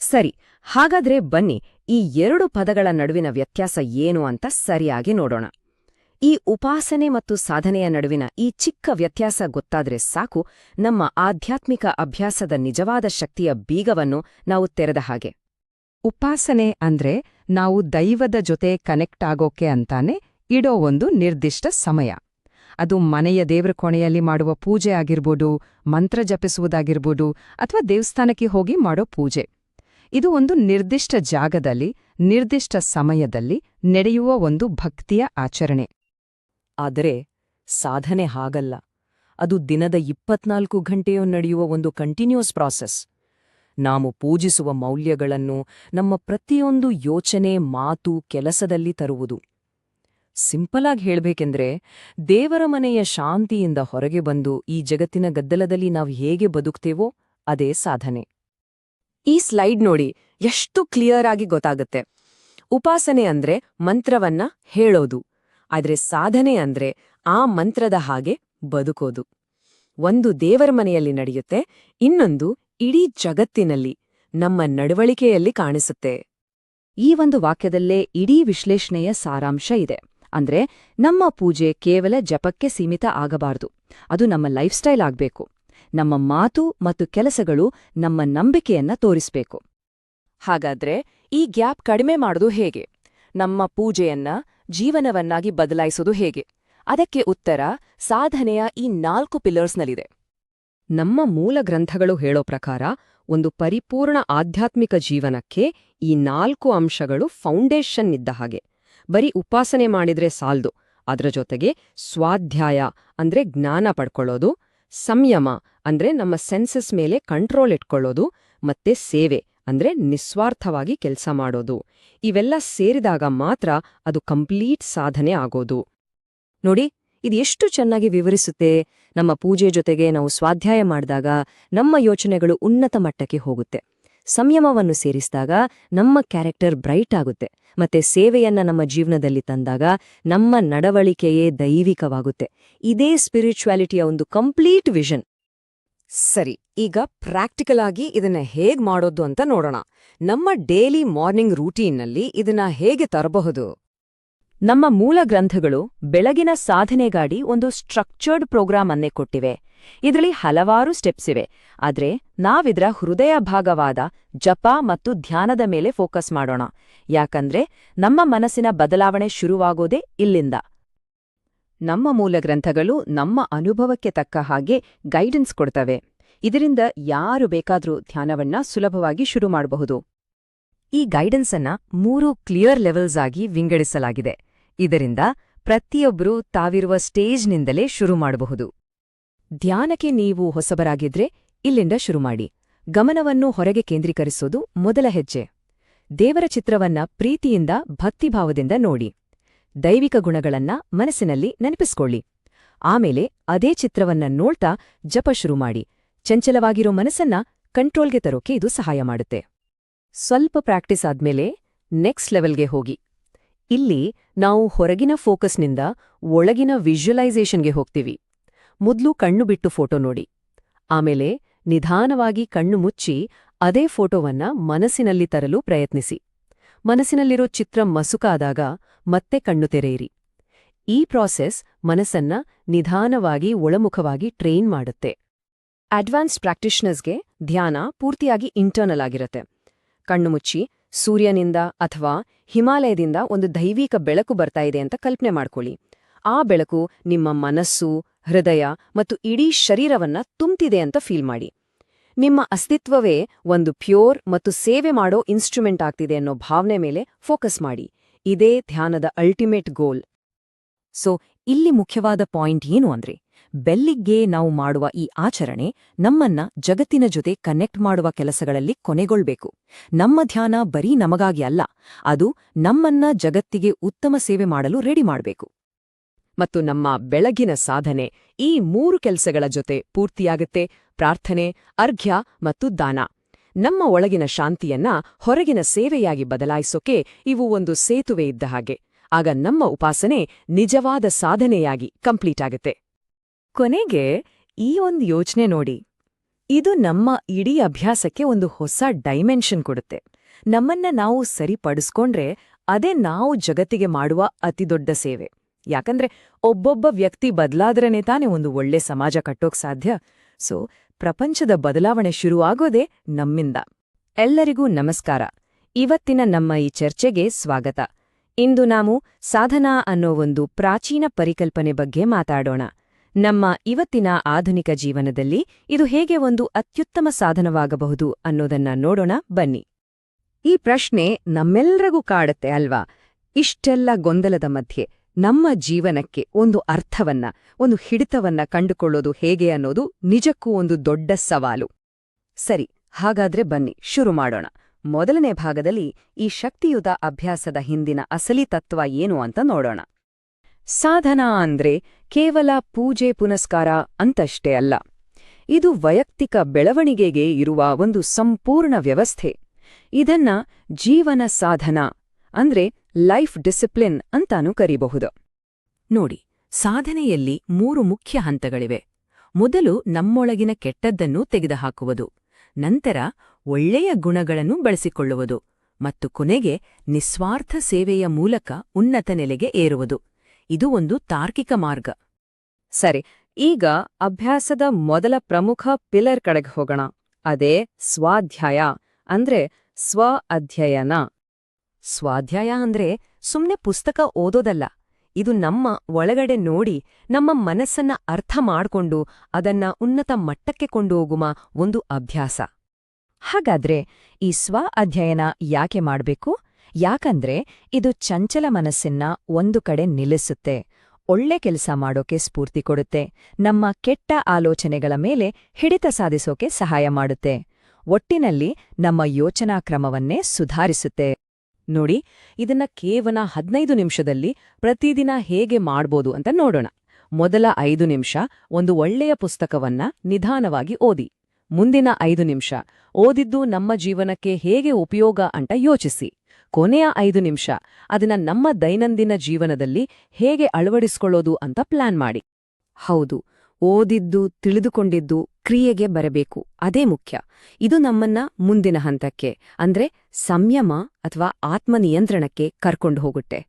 ಸರಿ, ಹಾಗಾದ್ರೆ ಬನ್ನಿ, ಈ ಎರಡು ಪದಗಳ ನಡುವಿನ ವ್ಯತ್ಯಾಸ ಏನು ಅಂತ ಸರಿಯಾಗಿ ನೋಡೋಣ. ಈ ಉಪಾಸನೆ ಮತ್ತು ಸಾಧನೆಯ ನಡುವಿನ ಈ ಚಿಕ್ಕ ವ್ಯತ್ಯಾಸ ಗೊತ್ತಾದ್ರೆ ಸಾಕು, ನಮ್ಮ ಆಧ್ಯಾತ್ಮಿಕ ಅಭ್ಯಾಸದ ನಿಜವಾದ ಶಕ್ತಿಯ ಬೀಗವನ್ನು ನಾವು ತೆರೆದ ಹಾಗೆ. ಉಪಾಸನೆ ಅಂದ್ರೆ ನಾವು ದೈವದ ಜೊತೆ ಕನೆಕ್ಟ್ ಆಗೋಕೆ ಅಂತಾನೆ ಇಡೋ ಒಂದು ನಿರ್ದಿಷ್ಟ ಸಮಯ. ಅದು ಮನೆಯ ದೇವ್ರ ಕೋಣೆಯಲ್ಲಿ ಮಾಡುವ ಪೂಜೆ ಆಗಿರ್ಬೋದು, ಮಂತ್ರ ಜಪಿಸುವುದಾಗಿರ್ಬೋದು ಅಥವಾ ದೇವಸ್ಥಾನಕ್ಕೆ ಹೋಗಿ ಮಾಡೋ ಪೂಜೆ. ಇದು ಒಂದು ನಿರ್ದಿಷ್ಟ ಜಾಗದಲ್ಲಿ, ನಿರ್ದಿಷ್ಟ ಸಮಯದಲ್ಲಿ ನಡೆಯುವ ಒಂದು ಭಕ್ತಿಯ ಆಚರಣೆ. ಆದರೆ ಸಾಧನೆ ಹಾಗಲ್ಲ. ಅದು ದಿನದ ಇಪ್ಪತ್ನಾಲ್ಕು ಗಂಟೆಯೂ ನಡೆಯುವ ಒಂದು ಕಂಟಿನ್ಯೂಸ್ ಪ್ರಾಸೆಸ್ ನಾವು ಪೂಜಿಸುವ ಮೌಲ್ಯಗಳನ್ನು ನಮ್ಮ ಪ್ರತಿಯೊಂದು ಯೋಚನೆ, ಮಾತು ಕೆಲಸದಲ್ಲಿ ತರುವುದು. ಸಿಂಪಲಾಗಿ ಹೇಳ್ಬೇಕೆಂದ್ರೆ, ದೇವರ ಮನೆಯ ಶಾಂತಿಯಿಂದ ಹೊರಗೆ ಬಂದು ಈ ಜಗತ್ತಿನ ಗದ್ದಲದಲ್ಲಿ ನಾವು ಹೇಗೆ ಬದುಕ್ತೇವೋ ಅದೇ ಸಾಧನೆ. ಈ ಸ್ಲೈಡ್ ನೋಡಿ, ಎಷ್ಟು ಕ್ಲಿಯರ್ ಆಗಿ ಗೊತ್ತಾಗುತ್ತೆ. ಉಪಾಸನೆ ಅಂದ್ರೆ ಮಂತ್ರವನ್ನ ಹೇಳೋದು. ಆದ್ರೆ ಸಾಧನೆ ಅಂದ್ರೆ ಆ ಮಂತ್ರದ ಹಾಗೆ ಬದುಕೋದು. ಒಂದು ದೇವರ ಮನೆಯಲ್ಲಿ ನಡೆಯುತ್ತೆ, ಇನ್ನೊಂದು ಇಡೀ ಜಗತ್ತಿನಲ್ಲಿ, ನಮ್ಮ ನಡವಳಿಕೆಯಲ್ಲಿ ಕಾಣಿಸುತ್ತೆ. ಈ ಒಂದು ವಾಕ್ಯದಲ್ಲೇ ಇಡೀ ವಿಶ್ಲೇಷಣೆಯ ಸಾರಾಂಶ ಇದೆ. ಅಂದ್ರೆ ನಮ್ಮ ಪೂಜೆ ಕೇವಲ ಜಪಕ್ಕೆ ಸೀಮಿತ ಆಗಬಾರದು. ಅದು ನಮ್ಮ ಲೈಫ್ ಸ್ಟೈಲ್ ಆಗಬೇಕು. ನಮ್ಮ ಮಾತು ಮತ್ತು ಕೆಲಸಗಳು ನಮ್ಮ ನಂಬಿಕೆಯನ್ನ ತೋರಿಸ್ಬೇಕು. ಹಾಗಾದ್ರೆ ಈ ಗ್ಯಾಪ್ ಕಡಿಮೆ ಮಾಡೋದು ಹೇಗೆ? ನಮ್ಮ ಪೂಜೆಯನ್ನ ಜೀವನವನ್ನಾಗಿ ಬದಲಾಯಿಸೋದು ಹೇಗೆ? ಅದಕ್ಕೆ ಉತ್ತರ ಸಾಧನೆಯ ಈ ನಾಲ್ಕು ಪಿಲ್ಲರ್ಸ್ನಲ್ಲಿದೆ ನಮ್ಮ ಮೂಲ ಗ್ರಂಥಗಳು ಹೇಳೋ ಪ್ರಕಾರ ಒಂದು ಪರಿಪೂರ್ಣ ಆಧ್ಯಾತ್ಮಿಕ ಜೀವನಕ್ಕೆ ಈ ನಾಲ್ಕು ಅಂಶಗಳು ಫೌಂಡೇಶನ್ ಇದ್ದ ಹಾಗೆ. ಬರೀ ಉಪಾಸನೆ ಮಾಡಿದ್ರೆ ಸಾಲ್ದು. ಅದರ ಜೊತೆಗೆ ಸ್ವಾಧ್ಯಾಯ ಅಂದ್ರೆ ಜ್ಞಾನ ಪಡ್ಕೊಳ್ಳೋದು, ಸಂಯಮ ಅಂದ್ರೆ ನಮ್ಮ ಸೆನ್ಸಸ್ ಮೇಲೆ ಕಂಟ್ರೋಲ್ ಇಟ್ಕೊಳ್ಳೋದು, ಮತ್ತೆ ಸೇವೆ. ಅಂದ್ರೆ ನಿಸ್ವಾರ್ಥವಾಗಿ ಕೆಲಸ ಮಾಡೋದು. ಇವೆಲ್ಲ ಸೇರಿದಾಗ ಮಾತ್ರ ಅದು ಕಂಪ್ಲೀಟ್ ಸಾಧನೆ ಆಗೋದು. ನೋಡಿ, ಇದು ಎಷ್ಟು ಚೆನ್ನಾಗಿ ವಿವರಿಸುತ್ತೆ. ನಮ್ಮ ಪೂಜೆ ಜೊತೆಗೆ ನಾವು ಸ್ವಾಧ್ಯಾಯ ಮಾಡಿದಾಗ ನಮ್ಮ ಯೋಚನೆಗಳು ಉನ್ನತ ಮಟ್ಟಕ್ಕೆ ಹೋಗುತ್ತೆ. ಸಂಯಮವನ್ನು ಸೇರಿಸಿದಾಗ ನಮ್ಮ ಕ್ಯಾರೆಕ್ಟರ್ ಬ್ರೈಟ್ ಆಗುತ್ತೆ. ಮತ್ತೆ ಸೇವೆಯನ್ನ ನಮ್ಮ ಜೀವನದಲ್ಲಿ ತಂದಾಗ ನಮ್ಮ ನಡವಳಿಕೆಯೇ ದೈವಿಕವಾಗುತ್ತೆ. ಇದೇ ಸ್ಪಿರಿಚುವಾಲಿಟಿಯ ಒಂದು ಕಂಪ್ಲೀಟ್ ವಿಷನ್. ಸರಿ, ಈಗ ಪ್ರಾಕ್ಟಿಕಲ್ ಆಗಿ ಇದನ್ನ ಹೇಗ್ ಮಾಡೋದು ಅಂತ ನೋಡೋಣ. ನಮ್ಮ ಡೇಲಿ ಮಾರ್ನಿಂಗ್ ರೂಟೀನ್ನಲ್ಲಿ ಇದನ್ನ ಹೇಗೆ ತರಬಹುದು? ನಮ್ಮ ಮೂಲ ಗ್ರಂಥಗಳು ಬೆಳಗಿನ ಸಾಧನೆಗಾಡಿ ಒಂದು ಸ್ಟ್ರಕ್ಚರ್ಡ್ ಪ್ರೋಗ್ರಾಂ ಅನ್ನೇ ಕೊಟ್ಟಿವೆ. ಇದರಲ್ಲಿ ಹಲವಾರು ಸ್ಟೆಪ್ಸ್ ಇವೆ. ಆದ್ರೆ ನಾವಿದ್ರ ಹೃದಯ ಭಾಗವಾದ ಜಪ ಮತ್ತು ಧ್ಯಾನದ ಮೇಲೆ ಫೋಕಸ್ ಮಾಡೋಣ. ಯಾಕಂದ್ರೆ ನಮ್ಮ ಮನಸ್ಸಿನ ಬದಲಾವಣೆ ಶುರುವಾಗೋದೇ ಇಲ್ಲಿಂದ. ನಮ್ಮ ಮೂಲ ಗ್ರಂಥಗಳು ನಮ್ಮ ಅನುಭವಕ್ಕೆ ತಕ್ಕ ಹಾಗೆ ಗೈಡೆನ್ಸ್ ಕೊಡ್ತವೆ. ಇದರಿಂದ ಯಾರು ಬೇಕಾದರೂ ಧ್ಯಾನವನ್ನ ಸುಲಭವಾಗಿ ಶುರು ಮಾಡಬಹುದು. ಈ ಗೈಡೆನ್ಸ್ ಅನ್ನ ಮೂರು ಕ್ಲಿಯರ್ ಲೆವೆಲ್ಸ್ ಆಗಿ ವಿಂಗಡಿಸಲಾಗಿದೆ. ಇದರಿಂದ ಪ್ರತಿಯೊಬ್ಬರೂ ತಾವಿರುವ ಸ್ಟೇಜ್ನಿಂದಲೇ ಶುರು ಮಾಡಬಹುದು. ಧ್ಯಾನಕ್ಕೆ ನೀವು ಹೊಸಬರಾಗಿದ್ರೆ ಇಲ್ಲಿಂದ ಶುರು ಮಾಡಿ. ಗಮನವನ್ನು ಹೊರಗೆ ಕೇಂದ್ರೀಕರಿಸೋದು ಮೊದಲ ಹೆಜ್ಜೆ. ದೇವರ ಚಿತ್ರವನ್ನ ಪ್ರೀತಿಯಿಂದ, ಭಕ್ತಿಭಾವದಿಂದ ನೋಡಿ. ದೈವಿಕ ಗುಣಗಳನ್ನ ಮನಸ್ಸಿನಲ್ಲಿ ನೆನಪಿಸ್ಕೊಳ್ಳಿ. ಆಮೇಲೆ ಅದೇ ಚಿತ್ರವನ್ನ ನೋಡ್ತಾ ಜಪ ಶುರು ಮಾಡಿ. ಚಂಚಲವಾಗಿರೋ ಮನಸ್ಸನ್ನ ಕಂಟ್ರೋಲ್ಗೆ ತರೋಕೆ ಇದು ಸಹಾಯ ಮಾಡುತ್ತೆ. ಸ್ವಲ್ಪ ಪ್ರಾಕ್ಟೀಸ್ ಆದ್ಮೇಲೆ ನೆಕ್ಸ್ಟ್ ಲೆವೆಲ್ಗೆ ಹೋಗಿ. ಇಲ್ಲಿ ನಾವು ಹೊರಗಿನ ಫೋಕಸ್ನಿಂದ ಒಳಗಿನ ವಿಜುವಲೈಸೇಷನ್ಗೆ ಹೋಗ್ತೀವಿ. ಮೊದ್ಲು ಕಣ್ಣು ಬಿಟ್ಟು ಫೋಟೋ ನೋಡಿ. ಆಮೇಲೆ ನಿಧಾನವಾಗಿ ಕಣ್ಣು ಮುಚ್ಚಿ ಅದೇ ಫೋಟೋವನ್ನ ಮನಸ್ಸಿನಲ್ಲಿ ತರಲು ಪ್ರಯತ್ನಿಸಿ. ಮನಸ್ಸಿನಲ್ಲಿರೋ ಚಿತ್ರ ಮಸುಕಾದಾಗ ಮತ್ತೆ ಕಣ್ಣು ತೆರೆಯಿರಿ. ಈ ಪ್ರಾಸೆಸ್ ಮನಸ್ಸನ್ನ ನಿಧಾನವಾಗಿ ಒಳಮುಖವಾಗಿ ಟ್ರೈನ್ ಮಾಡುತ್ತೆ. ಅಡ್ವಾನ್ಸ್ಡ್ ಪ್ರಾಕ್ಟಿಷನರ್ಸ್ಗೆ ಧ್ಯಾನ ಪೂರ್ತಿಯಾಗಿ ಇಂಟರ್ನಲ್ ಆಗಿರುತ್ತೆ. ಕಣ್ಣು ಮುಚ್ಚಿ, ಸೂರ್ಯನಿಂದ ಅಥವಾ ಹಿಮಾಲಯದಿಂದ ಒಂದು ದೈವಿಕ ಬೆಳಕು ಬರ್ತಾ ಇದೆ ಅಂತ ಕಲ್ಪನೆ ಮಾಡ್ಕೊಳ್ಳಿ. ಆ ಬೆಳಕು ನಿಮ್ಮ ಮನಸ್ಸು, ಹೃದಯ ಮತ್ತು ಇಡೀ ಶರೀರವನ್ನ ತುಂಬ್ತಿದೆ ಅಂತ ಫೀಲ್ ಮಾಡಿ. ನಿಮ್ಮ ಅಸ್ತಿತ್ವವೇ ಒಂದು ಪ್ಯೂರ್ ಮತ್ತು ಸೇವೆ ಮಾಡೋ ಇನ್ಸ್ಟ್ರುಮೆಂಟ್ ಆಗ್ತಿದೆ ಅನ್ನೋ ಭಾವನೆ ಮೇಲೆ ಫೋಕಸ್ ಮಾಡಿ. ಇದೇ ಧ್ಯಾನದ ಅಲ್ಟಿಮೇಟ್ ಗೋಲ್. ಸೊ, ಇಲ್ಲಿ ಮುಖ್ಯವಾದ ಪಾಯಿಂಟ್ ಏನು ಅಂದ್ರೆ ಬೆಲ್ಲಿಗ್ಗೆ ನಾವು ಮಾಡುವ ಈ ಆಚರಣೆ ನಮ್ಮನ್ನ ಜಗತ್ತಿನ ಜೊತೆ ಕನೆಕ್ಟ್ ಮಾಡುವ ಕೆಲಸಗಳಲ್ಲಿ ಕೊನೆಗೊಳ್ಬೇಕು. ನಮ್ಮ ಧ್ಯಾನ ಬರೀ ನಮಗಾಗಿ ಅಲ್ಲ, ಅದು ನಮ್ಮನ್ನ ಜಗತ್ತಿಗೆ ಉತ್ತಮ ಸೇವೆ ಮಾಡಲು ರೆಡಿ ಮಾಡಬೇಕು. ಮತ್ತು ನಮ್ಮ ಬೆಳಗಿನ ಸಾಧನೆ ಈ ಮೂರು ಕೆಲಸಗಳ ಜೊತೆ ಪೂರ್ತಿಯಾಗುತ್ತೆ. ಪ್ರಾರ್ಥನೆ, ಅರ್ಘ್ಯ ಮತ್ತು ದಾನ. ನಮ್ಮ ಒಳಗಿನ ಶಾಂತಿಯನ್ನ ಹೊರಗಿನ ಸೇವೆಯಾಗಿ ಬದಲಾಯಿಸೋಕೆ ಇವು ಒಂದು ಸೇತುವೆ ಇದ್ದ ಹಾಗೆ. ಆಗ ನಮ್ಮ ಉಪಾಸನೆ ನಿಜವಾದ ಸಾಧನೆಯಾಗಿ ಕಂಪ್ಲೀಟ್ ಆಗುತ್ತೆ. ಕೊನೆಗೆ ಈ ಒಂದು ಯೋಚನೆ ನೋಡಿ. ಇದು ನಮ್ಮ ಇಡೀ ಅಭ್ಯಾಸಕ್ಕೆ ಒಂದು ಹೊಸ ಡೈಮೆನ್ಷನ್ ಕೊಡುತ್ತೆ. ನಮ್ಮನ್ನ ನಾವು ಸರಿಪಡಿಸ್ಕೊಂಡ್ರೆ ಅದೇ ನಾವು ಜಗತ್ತಿಗೆ ಮಾಡುವ ಅತಿದೊಡ್ಡ ಸೇವೆ. ಯಾಕಂದ್ರೆ ಒಬ್ಬೊಬ್ಬ ವ್ಯಕ್ತಿ ಬದಲಾದ್ರನೇ ತಾನೇ ಒಂದು ಒಳ್ಳೆ ಸಮಾಜ ಕಟ್ಟೋಕ್ ಸಾಧ್ಯ. ಸೊ, ಪ್ರಪಂಚದ ಬದಲಾವಣೆ ಶುರುವಾಗೋದೇ ನಮ್ಮಿಂದ. ಎಲ್ಲರಿಗೂ ನಮಸ್ಕಾರ. ಇವತ್ತಿನ ನಮ್ಮ ಈ ಚರ್ಚೆಗೆ ಸ್ವಾಗತ. ಇಂದು ನಾವು ಸಾಧನಾ ಅನ್ನೋ ಒಂದು ಪ್ರಾಚೀನ ಪರಿಕಲ್ಪನೆ ಬಗ್ಗೆ ಮಾತಾಡೋಣ. ನಮ್ಮ ಇವತ್ತಿನ ಆಧುನಿಕ ಜೀವನದಲ್ಲಿ ಇದು ಹೇಗೆ ಒಂದು ಅತ್ಯುತ್ತಮ ಸಾಧನವಾಗಬಹುದು ಅನ್ನೋದನ್ನ ನೋಡೋಣ, ಬನ್ನಿ. ಈ ಪ್ರಶ್ನೆ ನಮ್ಮೆಲ್ಲರಿಗೂ ಕಾಡುತ್ತೆ ಅಲ್ವಾ? ಇಷ್ಟೆಲ್ಲ ಗೊಂದಲದ ಮಧ್ಯೆ. ನಮ್ಮ ಜೀವನಕ್ಕೆ ಒಂದು ಅರ್ಥವನ್ನ, ಒಂದು ಹಿಡಿತವನ್ನ ಕಂಡುಕೊಳ್ಳೋದು ಹೇಗೆ ಅನ್ನೋದು ನಿಜಕ್ಕೂ ಒಂದು ದೊಡ್ಡ ಸವಾಲು. ಸರಿ, ಹಾಗಾದ್ರೆ ಬನ್ನಿ, ಶುರು ಮಾಡೋಣ. ಮೊದಲನೇ ಭಾಗದಲ್ಲಿ ಈ ಶಕ್ತಿಯುತ ಅಭ್ಯಾಸದ ಹಿಂದಿನ ಅಸಲಿ ತತ್ವ ಏನು ಅಂತ ನೋಡೋಣ. ಸಾಧನ ಅಂದ್ರೆ ಕೇವಲ ಪೂಜೆ ಪುನಸ್ಕಾರ ಅಂತಷ್ಟೇ ಅಲ್ಲ. ಇದು ವೈಯಕ್ತಿಕ ಬೆಳವಣಿಗೆಗೆ ಇರುವ ಒಂದು ಸಂಪೂರ್ಣ ವ್ಯವಸ್ಥೆ. ಇದನ್ನ ಜೀವನ ಸಾಧನ ಅಂದ್ರೆ ಲೈಫ್ ಡಿಸಿಪ್ಲಿನ್ ಅಂತಾನೂ ಕರೀಬಹುದು. ನೋಡಿ, ಸಾಧನೆಯಲ್ಲಿ ಮೂರು ಮುಖ್ಯ ಹಂತಗಳಿವೆ. ಮೊದಲು ನಮ್ಮೊಳಗಿನ ಕೆಟ್ಟದ್ದನ್ನು ತೆಗೆದುಹಾಕುವುದು, ನಂತರ ಒಳ್ಳೆಯ ಗುಣಗಳನ್ನು ಬಳಸಿಕೊಳ್ಳುವುದು ಮತ್ತು ಕೊನೆಗೆ ನಿಸ್ವಾರ್ಥ ಸೇವೆಯ ಮೂಲಕ ಉನ್ನತ ನೆಲೆಗೆ ಏರುವುದು. ಇದು ಒಂದು ತಾರ್ಕಿಕ ಮಾರ್ಗ. ಸರಿ, ಈಗ ಅಭ್ಯಾಸದ ಮೊದಲ ಪ್ರಮುಖ ಪಿಲ್ಲರ್ ಕಡೆಗೆ ಹೋಗೋಣ. ಅದೇ ಸ್ವಾಧ್ಯಾಯ, ಅಂದ್ರೆ ಸ್ವ ಅಧ್ಯಯನ. ಸ್ವಾಧ್ಯಾಯ ಅಂದ್ರೆ ಸುಮ್ನೆ ಪುಸ್ತಕ ಓದೋದಲ್ಲ. ಇದು ನಮ್ಮ ಒಳಗಡೆ ನೋಡಿ, ನಮ್ಮ ಮನಸ್ಸನ್ನ ಅರ್ಥ ಮಾಡ್ಕೊಂಡು ಅದನ್ನ ಉನ್ನತ ಮಟ್ಟಕ್ಕೆ ಕೊಂಡು ಹೋಗುವ ಒಂದು ಅಭ್ಯಾಸ. ಹಾಗಾದ್ರೆ ಈ ಸ್ವ ಅಧ್ಯಯನ ಯಾಕೆ ಮಾಡ್ಬೇಕು? ಯಾಕಂದ್ರೆ ಇದು ಚಂಚಲ ಮನಸ್ಸನ್ನ ಒಂದು ಕಡೆ ನಿಲ್ಲಿಸುತ್ತೆ. ಒಳ್ಳೆ ಕೆಲಸ ಮಾಡೋಕೆ ಸ್ಫೂರ್ತಿ ಕೊಡುತ್ತೆ. ನಮ್ಮ ಕೆಟ್ಟ ಆಲೋಚನೆಗಳ ಮೇಲೆ ಹಿಡಿತ ಸಾಧಿಸೋಕೆ ಸಹಾಯ ಮಾಡುತ್ತೆ. ಒಟ್ಟಿನಲ್ಲಿ ನಮ್ಮ ಯೋಚನಾ ಕ್ರಮವನ್ನೇ ಸುಧಾರಿಸುತ್ತೆ. ನೋಡಿ, ಇದನ್ನ ಕೇವಲ ಹದ್ನೈದು ನಿಮಿಷದಲ್ಲಿ ಪ್ರತಿದಿನ ಹೇಗೆ ಮಾಡ್ಬೋದು ಅಂತ ನೋಡೋಣ. ಮೊದಲ ಐದು ನಿಮಿಷ ಒಂದು ಒಳ್ಳೆಯ ಪುಸ್ತಕವನ್ನ ನಿಧಾನವಾಗಿ ಓದಿ. ಮುಂದಿನ ಐದು ನಿಮಿಷ ಓದಿದ್ದು ನಮ್ಮ ಜೀವನಕ್ಕೆ ಹೇಗೆ ಉಪಯೋಗ ಅಂತ ಯೋಚಿಸಿ. ಕೊನೆಯ ಐದು ನಿಮಿಷ ಅದನ್ನ ನಮ್ಮ ದೈನಂದಿನ ಜೀವನದಲ್ಲಿ ಹೇಗೆ ಅಳವಡಿಸ್ಕೊಳ್ಳೋದು ಅಂತ ಪ್ಲಾನ್ ಮಾಡಿ. ಹೌದು ಓದಿದ್ದು, ತಿಳಿದುಕೊಂಡಿದ್ದು ಕ್ರಿಯೆಗೆ ಬರಬೇಕು. ಅದೇ ಮುಖ್ಯ. ಇದು ನಮ್ಮನ್ನ ಮುಂದಿನ ಹಂತಕ್ಕೆ, ಅಂದ್ರೆ ಸಂಯಮ ಅಥವಾ ಆತ್ಮನಿಯಂತ್ರಣಕ್ಕೆ ಕರ್ಕೊಂಡು ಹೋಗುತ್ತೆ.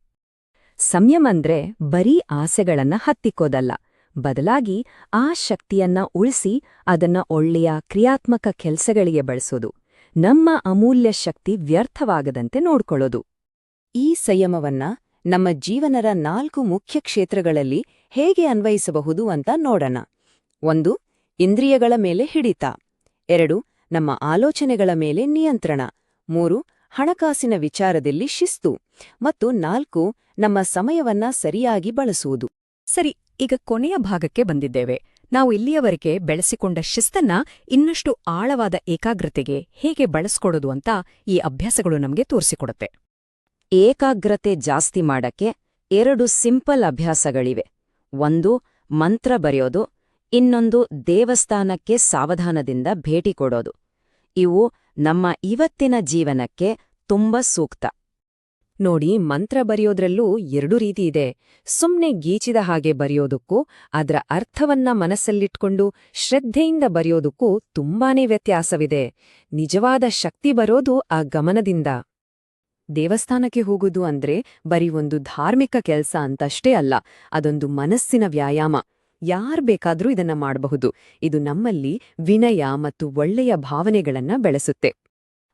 ಸಂಯಮ ಅಂದ್ರೆ ಬರೀ ಆಸೆಗಳನ್ನ ಹತ್ತಿಕ್ಕೋದಲ್ಲ. ಬದಲಾಗಿ ಆ ಶಕ್ತಿಯನ್ನ ಉಳಿಸಿ ಅದನ್ನ ಒಳ್ಳೆಯ ಕ್ರಿಯಾತ್ಮಕ ಕೆಲಸಗಳಿಗೆ ಬಳಸೋದು. ನಮ್ಮ ಅಮೂಲ್ಯ ಶಕ್ತಿ ವ್ಯರ್ಥವಾಗದಂತೆ ನೋಡ್ಕೊಳ್ಳೋದು. ಈ ಸಂಯಮವನ್ನ ನಮ್ಮ ಜೀವನರ ನಾಲ್ಕು ಮುಖ್ಯ ಕ್ಷೇತ್ರಗಳಲ್ಲಿ ಹೇಗೆ ಅನ್ವಯಿಸಬಹುದು ಅಂತ ನೋಡೋಣ. ಒಂದು, ಇಂದ್ರಿಯಗಳ ಮೇಲೆ ಹಿಡಿತ. ಎರಡು, ನಮ್ಮ ಆಲೋಚನೆಗಳ ಮೇಲೆ ನಿಯಂತ್ರಣ. ಮೂರು, ಹಣಕಾಸಿನ ವಿಚಾರದಲ್ಲಿ ಶಿಸ್ತು. ಮತ್ತು ನಾಲ್ಕು, ನಮ್ಮ ಸಮಯವನ್ನ ಸರಿಯಾಗಿ ಬಳಸುವುದು. ಸರಿ, ಈಗ ಕೊನೆಯ ಭಾಗಕ್ಕೆ ಬಂದಿದ್ದೇವೆ. ನಾವು ಇಲ್ಲಿಯವರೆಗೆ ಬೆಳೆಸಿಕೊಂಡ ಶಿಸ್ತನ್ನ ಇನ್ನಷ್ಟು ಆಳವಾದ ಏಕಾಗ್ರತೆಗೆ ಹೇಗೆ ಬಳಸ್ಕೊಡೋದು ಅಂತ ಈ ಅಭ್ಯಾಸಗಳು ನಮಗೆ ತೋರಿಸಿಕೊಡುತ್ತೆ. ಏಕಾಗ್ರತೆ ಜಾಸ್ತಿ ಮಾಡಕ್ಕೆ ಎರಡು ಸಿಂಪಲ್ ಅಭ್ಯಾಸಗಳಿವೆ. ಒಂದು ಮಂತ್ರ ಬರೆಯೋದು, ಇನ್ನೊಂದು ದೇವಸ್ಥಾನಕ್ಕೆ ಸಾವಧಾನದಿಂದ ಭೇಟಿ ಕೊಡೋದು. ಇವು ನಮ್ಮ ಇವತ್ತಿನ ಜೀವನಕ್ಕೆ ತುಂಬ ಸೂಕ್ತ. ನೋಡಿ, ಮಂತ್ರ ಬರೆಯೋದ್ರಲ್ಲೂ ಎರಡು ರೀತಿ ಇದೆ. ಸುಮ್ನೆ ಗೀಚಿದ ಹಾಗೆ ಬರೆಯೋದಕ್ಕೂ, ಅದರ ಅರ್ಥವನ್ನ ಮನಸ್ಸಲ್ಲಿಟ್ಕೊಂಡು ಶ್ರದ್ಧೆಯಿಂದ ಬರೆಯೋದಕ್ಕೂ ತುಂಬಾನೇ ವ್ಯತ್ಯಾಸವಿದೆ. ನಿಜವಾದ ಶಕ್ತಿ ಬರೋದು ಆ ಗಮನದಿಂದ. ದೇವಸ್ಥಾನಕ್ಕೆ ಹೋಗುದು ಅಂದ್ರೆ ಬರೀ ಒಂದು ಧಾರ್ಮಿಕ ಕೆಲ್ಸ ಅಂತಷ್ಟೇ ಅಲ್ಲ, ಅದೊಂದು ಮನಸ್ಸಿನ ವ್ಯಾಯಾಮ. ಯಾರ್ ಬೇಕಾದ್ರೂ ಇದನ್ನ ಮಾಡಬಹುದು. ಇದು ನಮ್ಮಲ್ಲಿ ವಿನಯ ಮತ್ತು ಒಳ್ಳೆಯ ಭಾವನೆಗಳನ್ನ ಬೆಳೆಸುತ್ತೆ.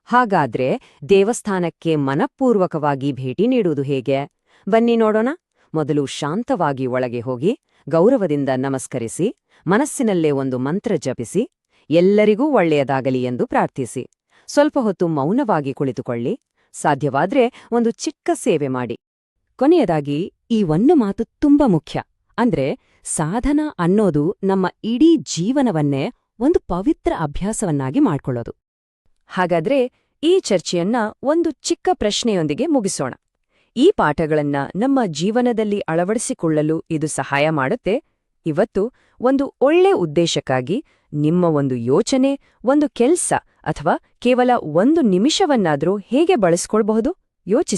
ಹಾಗಾದ್ರೆ ದೇವಸ್ಥಾನಕ್ಕೆ ಮನಪೂರ್ವಕವಾಗಿ ಭೇಟಿ ನೀಡುವುದು ಹೇಗೆ? ಬನ್ನಿ ನೋಡೋಣ. ಮೊದಲು ಶಾಂತವಾಗಿ ಒಳಗೆ ಹೋಗಿ, ಗೌರವದಿಂದ ನಮಸ್ಕರಿಸಿ, ಮನಸ್ಸಿನಲ್ಲೇ ಒಂದು ಮಂತ್ರ ಜಪಿಸಿ, ಎಲ್ಲರಿಗೂ ಒಳ್ಳೆಯದಾಗಲಿ ಎಂದು ಪ್ರಾರ್ಥಿಸಿ. ಸ್ವಲ್ಪ ಹೊತ್ತು ಮೌನವಾಗಿ ಕುಳಿತುಕೊಳ್ಳಿ. ಸಾಧ್ಯವಾದ್ರೆ ಒಂದು ಚಿಕ್ಕ ಸೇವೆ ಮಾಡಿ. ಕೊನೆಯದಾಗಿ, ಈ ಒಂದು ಮಾತು ತುಂಬಾ ಮುಖ್ಯ. ಅಂದ್ರೆ, ಸಾಧನ ಅನ್ನೋದು ನಮ್ಮ ಇಡೀ ಜೀವನವನ್ನೇ ಒಂದು ಪವಿತ್ರ ಅಭ್ಯಾಸವನ್ನಾಗಿ ಮಾಡ್ಕೊಳ್ಳೋದು. ಹಾಗಾದ್ರೆ, ಈ ಚರ್ಚೆಯನ್ನ ಒಂದು ಚಿಕ್ಕ ಪ್ರಶ್ನೆಯೊಂದಿಗೆ ಮುಗಿಸೋಣ. ಈ ಪಾಠಗಳನ್ನ ನಮ್ಮ ಜೀವನದಲ್ಲಿ ಅಳವಡಿಸಿಕೊಳ್ಳಲು ಇದು ಸಹಾಯ ಮಾಡುತ್ತೆ ಇವತ್ತು ಒಂದು ಒಳ್ಳೆ ಉದ್ದೇಶಕ್ಕಾಗಿ ನಿಮ್ಮ ಒಂದು ಯೋಚನೆ, ಒಂದು ಕೆಲ್ಸ ಅಥವಾ ಕೇವಲ ಒಂದು ನಿಮಿಷವನ್ನಾದರೂ ಹೇಗೆ ಬಳಸ್ಕೊಳ್ಬಹುದು? ಯೋಚಿಸಿ.